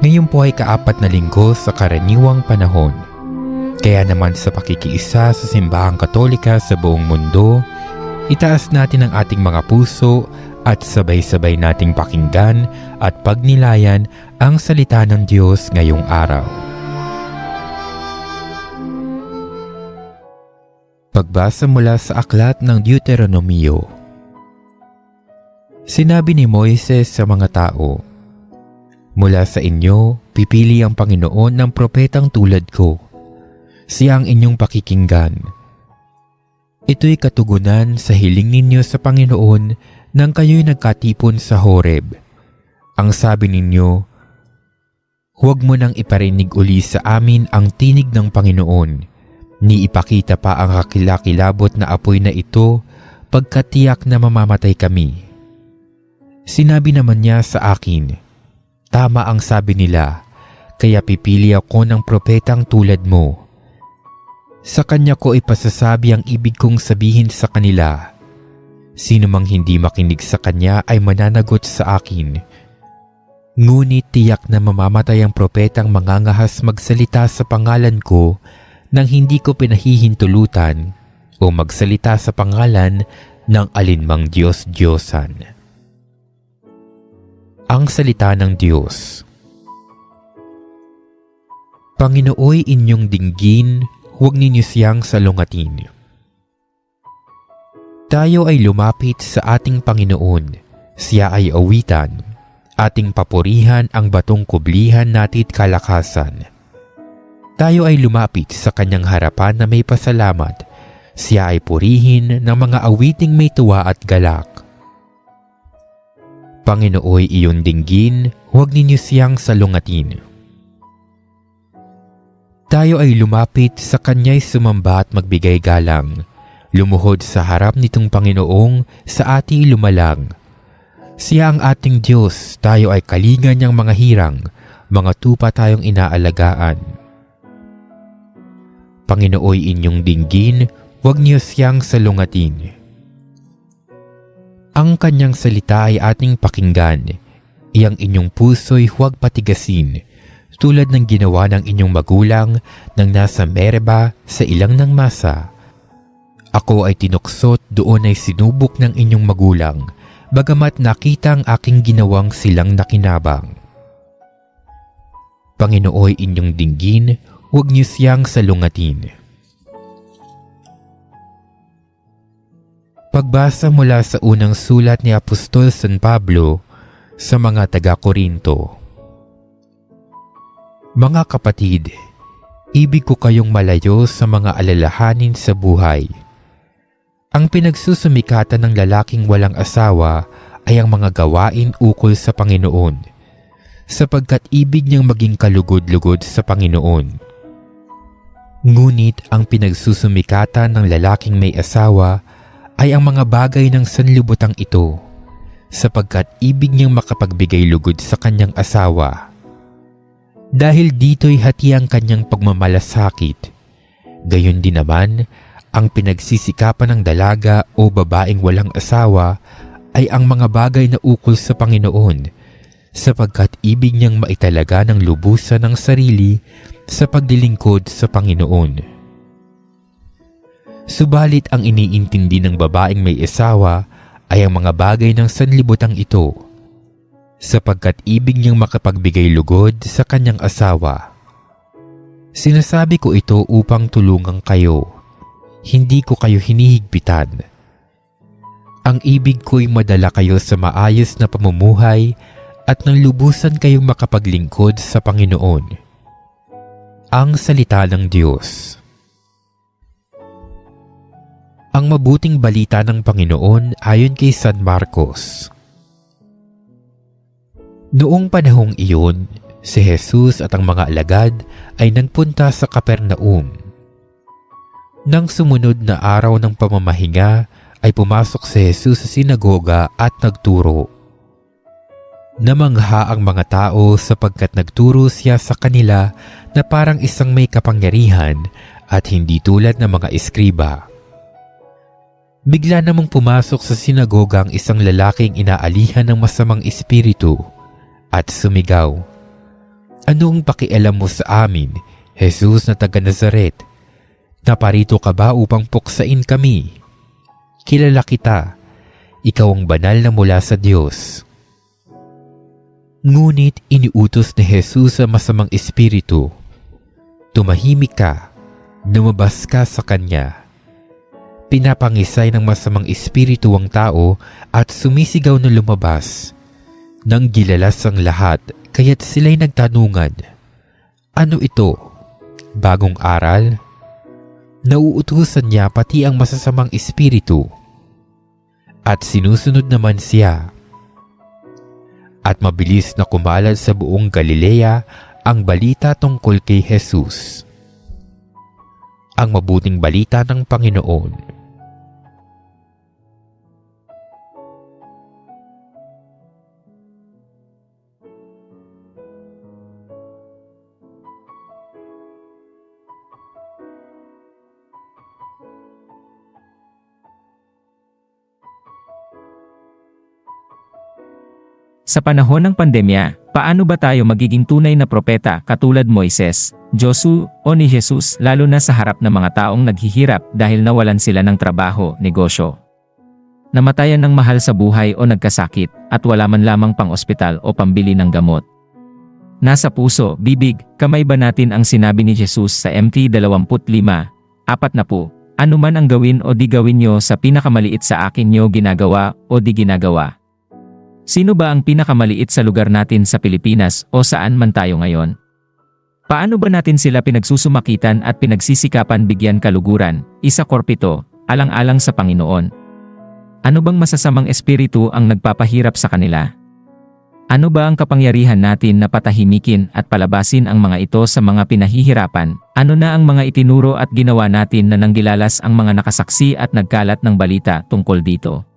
Ngayon po ay kaapat na linggo sa karaniwang panahon. Kaya naman sa pakikiisa sa simbahang katolika sa buong mundo, itaas natin ang ating mga puso at sabay-sabay nating pakinggan at pagnilayan ang salita ng Diyos ngayong araw. Pagbasa mula sa aklat ng Deuteronomio Sinabi ni Moises sa mga tao, Mula sa inyo, pipili ang Panginoon ng propetang tulad ko. Siya ang inyong pakikinggan. Ito'y katugunan sa hiling ninyo sa Panginoon nang kayo'y nagkatipon sa Horeb. Ang sabi ninyo, Huwag mo nang iparinig uli sa amin ang tinig ng Panginoon, ni ipakita pa ang kakilakilabot na apoy na ito pagkatiyak na mamamatay kami. Sinabi naman niya sa akin, Tama ang sabi nila, kaya pipili ako ng propetang tulad mo. Sa kanya ko ipasasabi ang ibig kong sabihin sa kanila. Sino mang hindi makinig sa kanya ay mananagot sa akin. Ngunit tiyak na mamamatay ang propetang mangangahas magsalita sa pangalan ko nang hindi ko pinahihintulutan o magsalita sa pangalan ng alinmang Diyos-Diyosan ang salita ng Diyos. Panginooy inyong dinggin, huwag ninyo siyang salungatin. Tayo ay lumapit sa ating Panginoon, siya ay awitan, ating papurihan ang batong kublihan natit kalakasan. Tayo ay lumapit sa kanyang harapan na may pasalamat, siya ay purihin ng mga awiting may tuwa at galak. Panginooy iyon dinggin, huwag ninyo siyang salungatin. Tayo ay lumapit sa kanya'y sumamba at magbigay galang. Lumuhod sa harap nitong Panginoong sa ati lumalang. Siya ang ating Diyos, tayo ay kalingan niyang mga hirang, mga tupa tayong inaalagaan. Panginooy inyong dinggin, huwag niyo siyang salungatin. Ang kanyang salita ay ating pakinggan. Iyang inyong puso'y huwag patigasin, tulad ng ginawa ng inyong magulang nang nasa Mereba sa ilang ng masa. Ako ay tinuksot doon ay sinubok ng inyong magulang, bagamat nakita ang aking ginawang silang nakinabang. Panginooy inyong dinggin, huwag niyo siyang salungatin. Pagbasa mula sa unang sulat ni Apostol San Pablo sa mga taga-Korinto. Mga kapatid, ibig ko kayong malayo sa mga alalahanin sa buhay. Ang pinagsusumikatan ng lalaking walang asawa ay ang mga gawain ukol sa Panginoon, sapagkat ibig niyang maging kalugod-lugod sa Panginoon. Ngunit ang pinagsusumikatan ng lalaking may asawa ay ang mga bagay ng sanlibutang ito sapagkat ibig niyang makapagbigay lugod sa kanyang asawa. Dahil dito'y hati ang kanyang pagmamalasakit. Gayon din naman, ang pinagsisikapan ng dalaga o babaeng walang asawa ay ang mga bagay na ukol sa Panginoon sapagkat ibig niyang maitalaga ng lubusan ng sarili sa paglilingkod sa Panginoon. Subalit ang iniintindi ng babaeng may asawa ay ang mga bagay ng sanlibutang ito sapagkat ibig niyang makapagbigay lugod sa kanyang asawa. Sinasabi ko ito upang tulungan kayo. Hindi ko kayo hinihigpitan. Ang ibig ko'y madala kayo sa maayos na pamumuhay at nang lubusan kayong makapaglingkod sa Panginoon. Ang Salita ng Diyos ang mabuting balita ng Panginoon ayon kay San Marcos. Noong panahong iyon, si Jesus at ang mga alagad ay nagpunta sa Kapernaum. Nang sumunod na araw ng pamamahinga ay pumasok si Jesus sa sinagoga at nagturo. Namangha ang mga tao sapagkat nagturo siya sa kanila na parang isang may kapangyarihan at hindi tulad ng mga eskriba. Bigla namang pumasok sa sinagoga ang isang lalaking inaalihan ng masamang espiritu at sumigaw. Anong pakialam mo sa amin, Jesus na taga Nazaret? Naparito ka ba upang puksain kami? Kilala kita. Ikaw ang banal na mula sa Diyos. Ngunit iniutos ni Jesus sa masamang espiritu. Tumahimik ka, lumabas ka sa Kanya. Pinapangisay ng masamang espiritu ang tao at sumisigaw na lumabas. Nang gilalas ang lahat, kaya't sila'y nagtanungan. Ano ito? Bagong aral? Nauutusan niya pati ang masasamang espiritu. At sinusunod naman siya. At mabilis na kumalat sa buong Galilea ang balita tungkol kay Jesus. Ang mabuting balita ng Panginoon. Sa panahon ng pandemya, paano ba tayo magiging tunay na propeta katulad Moises, Josu o ni Jesus lalo na sa harap ng mga taong naghihirap dahil nawalan sila ng trabaho, negosyo? Namatayan ng mahal sa buhay o nagkasakit at wala man lamang pang ospital o pambili ng gamot. Nasa puso, bibig, kamay ba natin ang sinabi ni Jesus sa MT 25, apat na po, ano man ang gawin o di gawin nyo sa pinakamaliit sa akin nyo ginagawa o di ginagawa. Sino ba ang pinakamaliit sa lugar natin sa Pilipinas o saan man tayo ngayon? Paano ba natin sila pinagsusumakitan at pinagsisikapan bigyan kaluguran, isa korpito, alang-alang sa Panginoon? Ano bang masasamang espiritu ang nagpapahirap sa kanila? Ano ba ang kapangyarihan natin na patahimikin at palabasin ang mga ito sa mga pinahihirapan? Ano na ang mga itinuro at ginawa natin na nanggilalas ang mga nakasaksi at nagkalat ng balita tungkol dito?